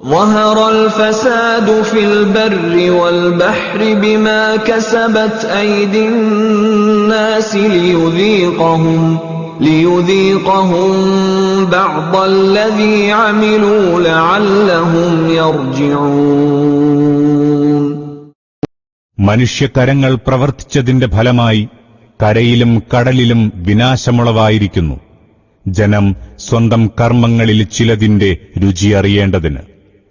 ظهر الفساد في البر والبحر بما كسبت أيدي الناس ليذيقهم ليذيقهم بعض الذي عملوا لعلهم يرجعون മനുഷ്യക്കരങ്ങൾ പ്രവർത്തിച്ചതിന്റെ ഫലമായി കരയിലും കടലിലും വിനാശമുളവായിരിക്കുന്നു ജനം സ്വന്തം കർമ്മങ്ങളിൽ ചിലതിന്റെ രുചിയറിയേണ്ടതിന്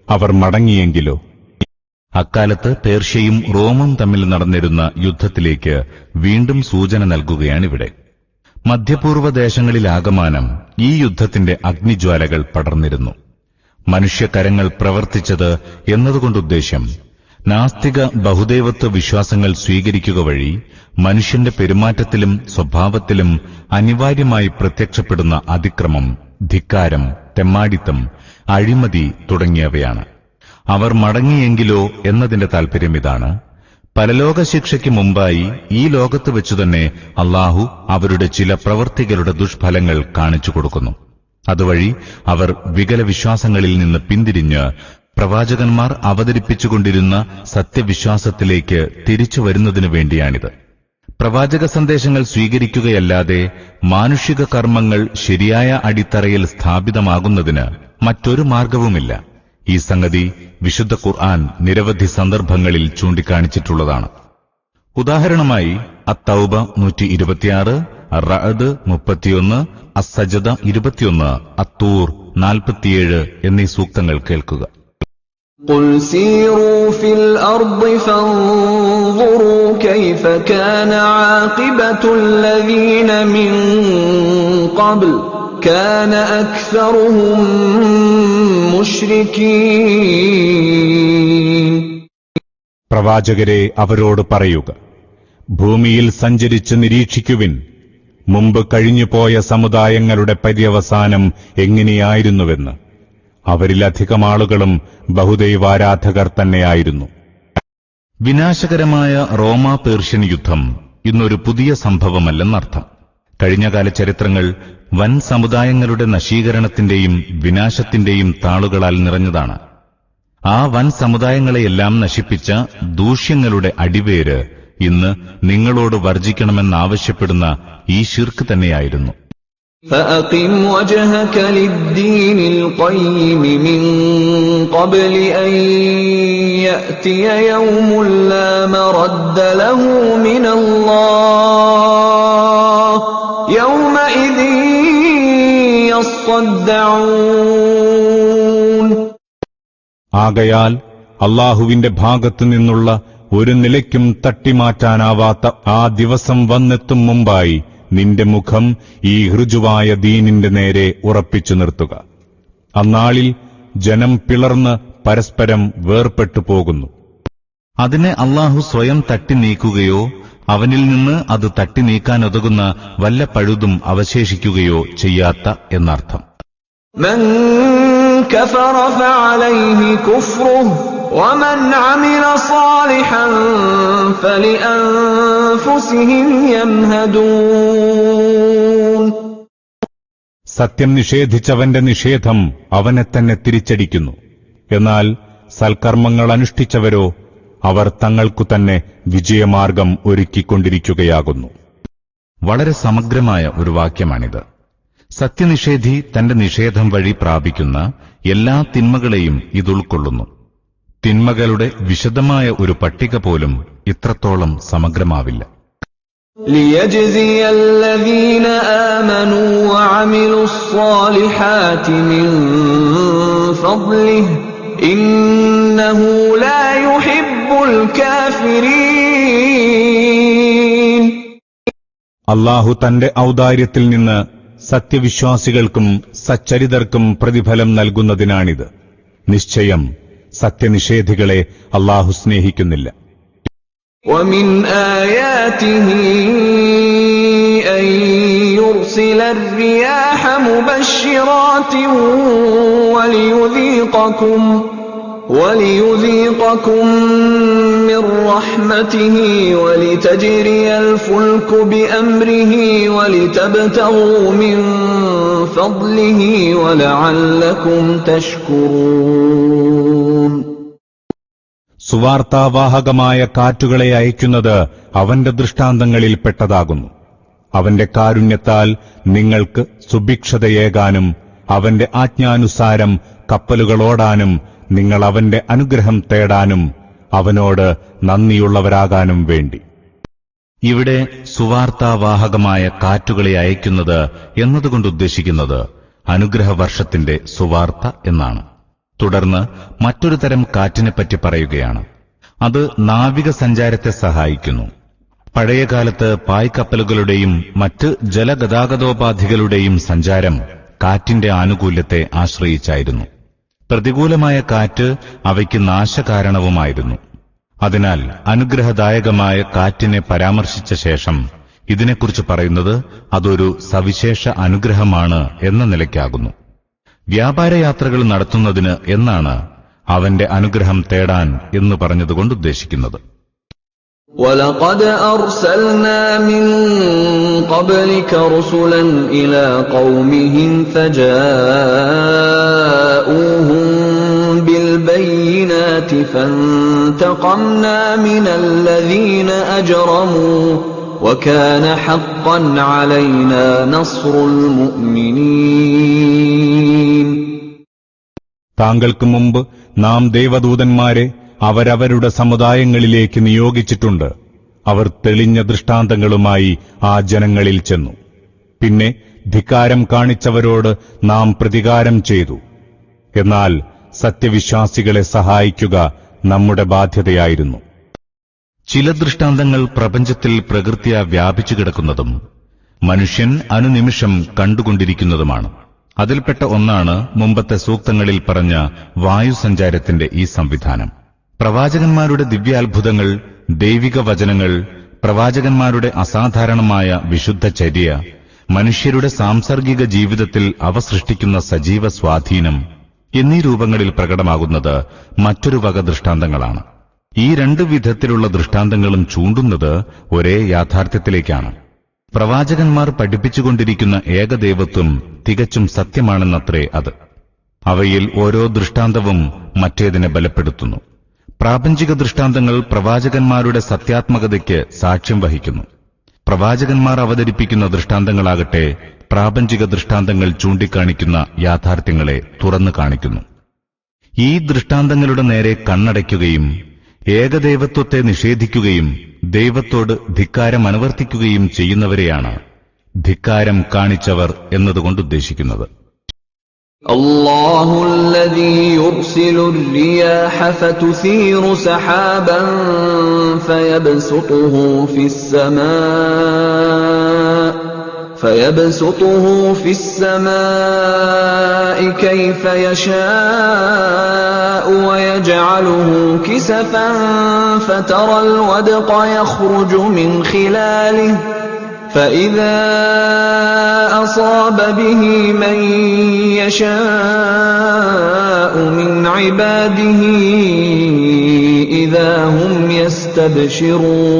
അവർ മടങ്ങിയെങ്കിലോ? അക്കാലത്ത് പേർഷ്യയും റോമും തമ്മിൽ നടന്നിരുന്ന യുദ്ധത്തിലേക്ക് വീണ്ടും സൂചന നൽകുകയാണിവിടെ. മധ്യപൂർവ ദേശങ്ങളിലാകമാനം ഈ യുദ്ധത്തിന്റെ അഗ്നിജ്വാലകൾ പടർന്നിരുന്നു. മനുഷ്യകരങ്ങൾ പ്രവർത്തിച്ചത് എന്നതുകൊണ്ടുദ്ദേശം നാസ്തിക ബഹുദൈവത്വ വിശ്വാസങ്ങൾ സ്വീകരിക്കുക വഴി മനുഷ്യന്റെ പെരുമാറ്റത്തിലും സ്വഭാവത്തിലും അനിവാര്യമായി പ്രത്യക്ഷപ്പെടുന്ന അതിക്രമം ധിക്കാരം തെമ്മാടിത്തം അഴിമതി തുടങ്ങിയവയാണ്. അവർ മടങ്ങിയെങ്കിലോ എന്നതിന്റെ താൽപര്യം ഇതാണ്. പരലോക ശിക്ഷയ്ക്ക് മുമ്പായി ഈ ലോകത്ത് വെച്ചു തന്നെ അള്ളാഹു അവരുടെ ചില പ്രവർത്തികളുടെ ദുഷ്ഫലങ്ങൾ കാണിച്ചു കൊടുക്കുന്നു. അതുവഴി അവർ വികല വിശ്വാസങ്ങളിൽ നിന്ന് പിന്തിരിഞ്ഞ് പ്രവാചകന്മാർ അവതരിപ്പിച്ചുകൊണ്ടിരുന്ന സത്യവിശ്വാസത്തിലേക്ക് തിരിച്ചു വരുന്നതിനു വേണ്ടിയാണിത്. പ്രവാചക സന്ദേശങ്ങൾ സ്വീകരിക്കുകയല്ലാതെ മാനുഷിക കർമ്മങ്ങൾ ശരിയായ അടിത്തറയിൽ സ്ഥാപിതമാകുന്നതിന് മറ്റൊരു മാർഗവുമില്ല. ഈ സംഗതി വിശുദ്ധ ഖുർആൻ നിരവധി സന്ദർഭങ്ങളിൽ ചൂണ്ടിക്കാണിച്ചിട്ടുള്ളതാണ്. ഉദാഹരണമായി അത്തൗബ നൂറ്റി ഇരുപത്തിയാറ് റഅദ് മുപ്പത്തിയൊന്ന് അസജദ ഇരുപത്തിയൊന്ന് അത്തൂർ നാൽപ്പത്തിയേഴ് എന്നീ സൂക്തങ്ങൾ കേൾക്കുക. قل سيروا في الأرض فانظروا كيف كان عاقبة الذين من قبل كان أكثرهم مشركين പ്രവാചകരെ അവരോട് പറയുക ഭൂമിയിൽ സഞ്ചരിച്ച് നിരീക്ഷിക്കുവിൻ മുമ്പ് കഴിഞ്ഞുപോയ സമുദായങ്ങളുടെ പര്യവസാനം എങ്ങനെയായിരുന്നുവെന്ന് അവരിലധികം ആളുകളും ബഹുദൈവാരാധകർ തന്നെയായിരുന്നു. വിനാശകരമായ റോമ പേർഷ്യൻ യുദ്ധം ഇന്നൊരു പുതിയ സംഭവമല്ലെന്നർത്ഥം. കഴിഞ്ഞകാല ചരിത്രങ്ങൾ വൻ സമുദായങ്ങളുടെ നശീകരണത്തിന്റെയും വിനാശത്തിന്റെയും താളുകളാൽ നിറഞ്ഞതാണ്. ആ വൻ സമുദായങ്ങളെയെല്ലാം നശിപ്പിച്ച ദൂഷ്യങ്ങളുടെ അടിവേര് ഇന്ന് നിങ്ങളോട് വർജിക്കണമെന്നാവശ്യപ്പെടുന്ന ഈ ശിർക്ക് തന്നെയായിരുന്നു. فأقم وجهك للدين القيم من قبل أن يأتي يوم لا مرد له من الله يومئذ يصدعون ആകയാൽ അള്ളാഹുവിന്റെ ഭാഗത്തു നിന്നുള്ള ഒരു നിലയ്ക്കും തട്ടിമാറ്റാനാവാത്ത ആ ദിവസം വന്നെത്തും മുമ്പായി നിന്റെ മുഖം ഈ ഹൃജുവായ ദീനിന്റെ നേരെ ഉറപ്പിച്ചു നിർത്തുക. അന്നാളിൽ ജനം പിളർന്ന് പരസ്പരം വേർപെട്ടു പോകുന്നു. അതിനെ അള്ളാഹു സ്വയം തട്ടി നീക്കുകയോ അവനിൽ നിന്ന് അത് തട്ടി നീക്കാനൊതുകുന്ന വല്ല പഴുതും അവശേഷിക്കുകയോ ചെയ്യാത്ത എന്നർത്ഥം. من كفر فعليه كفره ومن عمل صالحا فلأنفسهم يمهدون സത്യം നിഷേധിച്ചവന്റെ നിഷേധം അവനെ തന്നെ തിരിച്ചടിക്കുന്നു എന്നാൽ സൽക്കർമ്മങ്ങൾ അനുഷ്ഠിച്ചവരോ അവർ തങ്ങൾക്കു തന്നെ വിജയമാർഗം ഒരുക്കിക്കൊണ്ടിരിക്കുകയാകുന്നു വളരെ സമഗ്രമായ ഒരു വാക്യമാണിത് സത്യനിഷേധി തന്റെ നിഷേധം വഴി പ്രാപിക്കുന്ന എല്ലാ തിന്മകളെയും ഇതുൾക്കൊള്ളുന്നു തിന്മകളുടെ വിശദമായ ഒരു പട്ടിക പോലും ഇത്രത്തോളം സമഗ്രമാവില്ല. അള്ളാഹു തന്റെ ഔദാര്യത്തിൽ നിന്ന് സത്യവിശ്വാസികൾക്കും സച്ചരിതർക്കും പ്രതിഫലം നൽകുന്നതിനാണിത്. നിശ്ചയം സത്യനിഷേധികളെ അള്ളാഹു സ്നേഹിക്കുന്നില്ല ومن آياته أن يرسل الرياح مبشرات وليذيقكم وليذيقكم من رحمته ولتجري الفلك بأمره ولتبتغوا من فضله ولعلكم تشكرون സുവാർത്താവാഹകമായ കാറ്റുകളെ അയക്കുന്നത് അവന്റെ ദൃഷ്ടാന്തങ്ങളിൽപ്പെട്ടതാകുന്നു അവന്റെ കാരുണ്യത്താൽ നിങ്ങൾക്ക് സുഭിക്ഷതയേകാനും അവന്റെ ആജ്ഞാനുസാരം കപ്പലുകളോടാനും നിങ്ങൾ അവന്റെ അനുഗ്രഹം തേടാനും അവനോട് നന്ദിയുള്ളവരാകാനും വേണ്ടി. ഇവിടെ സുവാർത്താവാഹകമായ കാറ്റുകളെ അയക്കുന്നത് എന്നതുകൊണ്ട് ഉദ്ദേശിക്കുന്നത് അനുഗ്രഹവർഷത്തിന്റെ സുവാർത്ത എന്നാണ്. തുടർന്ന് മറ്റൊരു തരം കാറ്റിനെപ്പറ്റി പറയുകയാണ്. അത് നാവിക സഞ്ചാരത്തെ സഹായിക്കുന്നു. പഴയകാലത്ത് പായ്ക്കപ്പലുകളുടെയും മറ്റ് ജലഗതാഗതോപാധികളുടെയും സഞ്ചാരം കാറ്റിന്റെ ആനുകൂല്യത്തെ ആശ്രയിച്ചായിരുന്നു. പ്രതികൂലമായ കാറ്റ് അവയ്ക്ക് നാശകാരണവുമായിരുന്നു അതിനാൽ അനുഗ്രഹദായകമായ കാറ്റിനെ പരാമർശിച്ച ശേഷം ഇതിനെക്കുറിച്ച് പറയുന്നത് അതൊരു സവിശേഷ അനുഗ്രഹമാണ് എന്ന നിലയ്ക്കാകുന്നു വ്യാപാരയാത്രകൾ നടത്തുന്നതിന് എന്നാണ് അവന്റെ അനുഗ്രഹം തേടാൻ എന്ന് പറഞ്ഞതുകൊണ്ട് ഉദ്ദേശിക്കുന്നത് ولقد أرسلنا من قبلك رسلا إلى قومهم فجاءوهم بالبينات فانتقمنا من الذين أجرموا وكان حقا علينا نصر المؤمنين താങ്കൾക്ക് മുമ്പ് നാം ദൈവദൂതന്മാരെ അവരവരുടെ സമുദായങ്ങളിലേക്ക് നിയോഗിച്ചിട്ടുണ്ട് അവർ തെളിഞ്ഞ ദൃഷ്ടാന്തങ്ങളുമായി ആ ജനങ്ങളിൽ ചെന്നു പിന്നെ ധിക്കാരം കാണിച്ചവരോട് നാം പ്രതികാരം ചെയ്തു എന്നാൽ സത്യവിശ്വാസികളെ സഹായിക്കുക നമ്മുടെ ബാധ്യതയായിരുന്നു. ചില ദൃഷ്ടാന്തങ്ങൾ പ്രപഞ്ചത്തിൽ പ്രകൃത്യ വ്യാപിച്ചു കിടക്കുന്നതും മനുഷ്യൻ അനുനിമിഷം കണ്ടുകൊണ്ടിരിക്കുന്നതുമാണ്. അതിൽപ്പെട്ട ഒന്നാണ് മുമ്പത്തെ സൂക്തങ്ങളിൽ പറഞ്ഞ വായുസഞ്ചാരത്തിന്റെ ഈ സംവിധാനം. പ്രവാചകന്മാരുടെ ദിവ്യാത്ഭുതങ്ങൾ ദൈവിക വചനങ്ങൾ പ്രവാചകന്മാരുടെ അസാധാരണമായ വിശുദ്ധ ചര്യ മനുഷ്യരുടെ സാംസർഗിക ജീവിതത്തിൽ അവ സൃഷ്ടിക്കുന്ന സജീവ സ്വാധീനം എന്നീ രൂപങ്ങളിൽ പ്രകടമാകുന്നത് മറ്റൊരു വക ദൃഷ്ടാന്തങ്ങളാണ്. ഈ രണ്ട് വിധത്തിലുള്ള ദൃഷ്ടാന്തങ്ങളും ചൂണ്ടുന്നത് ഒരേ യാഥാർത്ഥ്യത്തിലേക്കാണ്. പ്രവാചകന്മാർ പഠിപ്പിച്ചുകൊണ്ടിരിക്കുന്ന ഏകദൈവത്വം തികച്ചും സത്യമാണെന്നത്രേ അത്. അവയിൽ ഓരോ ദൃഷ്ടാന്തവും മറ്റേതിനെ ബലപ്പെടുത്തുന്നു. പ്രാപഞ്ചിക ദൃഷ്ടാന്തങ്ങൾ പ്രവാചകന്മാരുടെ സത്യാത്മകതയ്ക്ക് സാക്ഷ്യം വഹിക്കുന്നു. പ്രവാചകന്മാർ അവതരിപ്പിക്കുന്ന ദൃഷ്ടാന്തങ്ങളാകട്ടെ പ്രാപഞ്ചിക ദൃഷ്ടാന്തങ്ങൾ ചൂണ്ടിക്കാണിക്കുന്ന യാഥാർത്ഥ്യങ്ങളെ തുറന്നു കാണിക്കുന്നു. ഈ ദൃഷ്ടാന്തങ്ങളുടെ നേരെ കണ്ണടയ്ക്കുകയും ഏകദൈവത്വത്തെ നിഷേധിക്കുകയും ദൈവത്തോട് ധിക്കാരം അനുവർത്തിക്കുകയും ചെയ്യുന്നവരെയാണ് ധിക്കാരം കാണിച്ചവർ എന്നതുകൊണ്ട് ഉദ്ദേശിക്കുന്നത്. الله الذي يرسل الرياح فتثير سحابا فيبسطه في السماء فيبسطه في السماء كيف يشاء ويجعله كسفا فترى الودق يخرج من خلاله فإذا أصاب به من يشاء من عباده إذا هم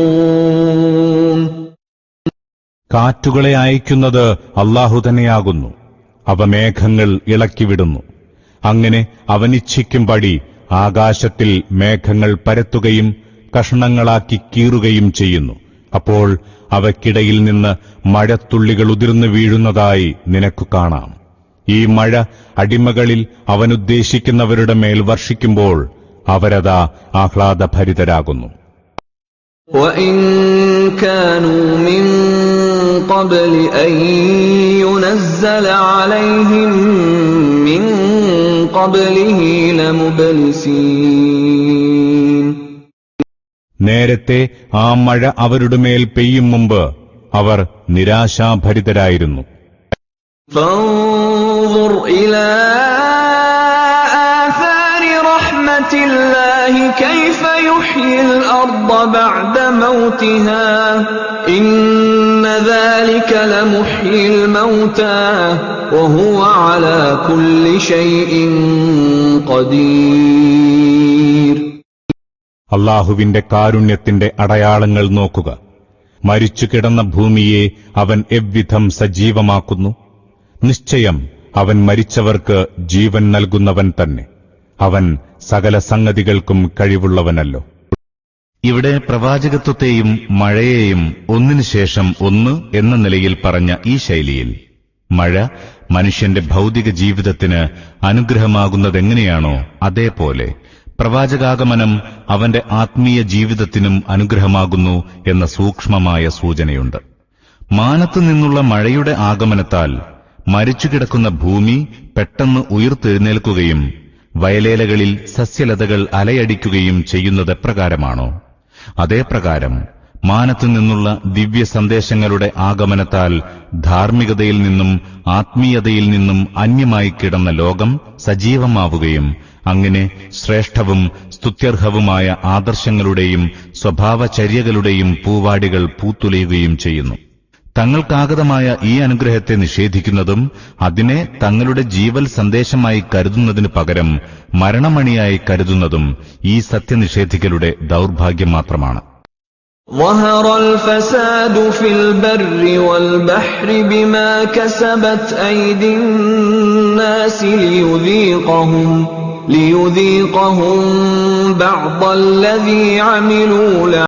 يستبشرون കാറ്റുകളെ അയക്കുന്നത് അള്ളാഹു തന്നെയാകുന്നു അവ മേഘങ്ങൾ ഇളക്കിവിടുന്നു അങ്ങനെ അവനിച്ഛിക്കും പടി ആകാശത്തിൽ മേഘങ്ങൾ പരത്തുകയും കഷണങ്ങളാക്കി കീറുകയും ചെയ്യുന്നു അപ്പോൾ അവയ്ക്കിടയിൽ നിന്ന് മഴത്തുള്ളികൾ ഉതിർന്നു വീഴുന്നതായി നിനക്കു കാണാം ഈ മഴ അടിമകളിൽ അവനുദ്ദേശിക്കുന്നവരുടെ മേൽ വർഷിക്കുമ്പോൾ അവരതാ ആഹ്ലാദഭരിതരാകുന്നു وإن كانوا നേരത്തെ ആ മഴ അവരുടെ മേൽ പെയ്യും മുമ്പ് അവർ നിരാശാഭരിതരായിരുന്നു. അള്ളാഹുവിന്റെ കാരുണ്യത്തിന്റെ അടയാളങ്ങൾ നോക്കുക. മരിച്ചു കിടന്ന ഭൂമിയെ അവൻ എവ്വിധം സജീവമാക്കുന്നു? നിശ്ചയം അവൻ മരിച്ചവർക്ക് ജീവൻ നൽകുന്നവൻ തന്നെ. അവൻ സകല സംഗതികൾക്കും കഴിവുള്ളവനല്ലോ. ഇവിടെ പ്രവാചകത്വത്തെയും മഴയെയും ഒന്നിനു ശേഷം ഒന്ന് എന്ന നിലയിൽ പറഞ്ഞ ഈ ശൈലിയിൽ മഴ മനുഷ്യന്റെ ഭൗതിക ജീവിതത്തിന് അനുഗ്രഹമാകുന്നതെങ്ങനെയാണോ അതേപോലെ പ്രവാചകാഗമനം അവന്റെ ആത്മീയ ജീവിതത്തിനും അനുഗ്രഹമാകുന്നു എന്ന സൂക്ഷ്മമായ സൂചനയുണ്ട്. മാനത്തു നിന്നുള്ള മഴയുടെ ആഗമനത്താൽ മരിച്ചുകിടക്കുന്ന ഭൂമി പെട്ടെന്ന് ഉയർത്തെഴുന്നേൽക്കുകയും വയലേലകളിൽ സസ്യലതകൾ അലയടിക്കുകയും ചെയ്യുന്നത് എപ്രകാരമാണോ അതേപ്രകാരം മാനത്തു നിന്നുള്ള ദിവ്യ സന്ദേശങ്ങളുടെ ആഗമനത്താൽ ധാർമ്മികതയിൽ നിന്നും ആത്മീയതയിൽ നിന്നും അന്യമായി കിടന്ന ലോകം സജീവമാവുകയും അങ്ങനെ ശ്രേഷ്ഠവും സ്തുത്യർഹവുമായ ആദർശങ്ങളുടെയും സ്വഭാവചര്യകളുടെയും പൂവാടികൾ പൂത്തുലയുകയും ചെയ്യുന്നു. തങ്ങൾക്കാഗതമായ ഈ അനുഗ്രഹത്തെ നിഷേധിക്കുന്നതും അതിനെ തങ്ങളുടെ ജീവൽ സന്ദേശമായി കരുതുന്നതിനു പകരം മരണമണിയായി കരുതുന്നതും ഈ സത്യനിഷേധികളുടെ ദൗർഭാഗ്യം മാത്രമാണ്. ظهر الفساد في البر والبحر بما كسبت أيدي الناس ليذيقهم ليذيقهم بعض الذي عملوا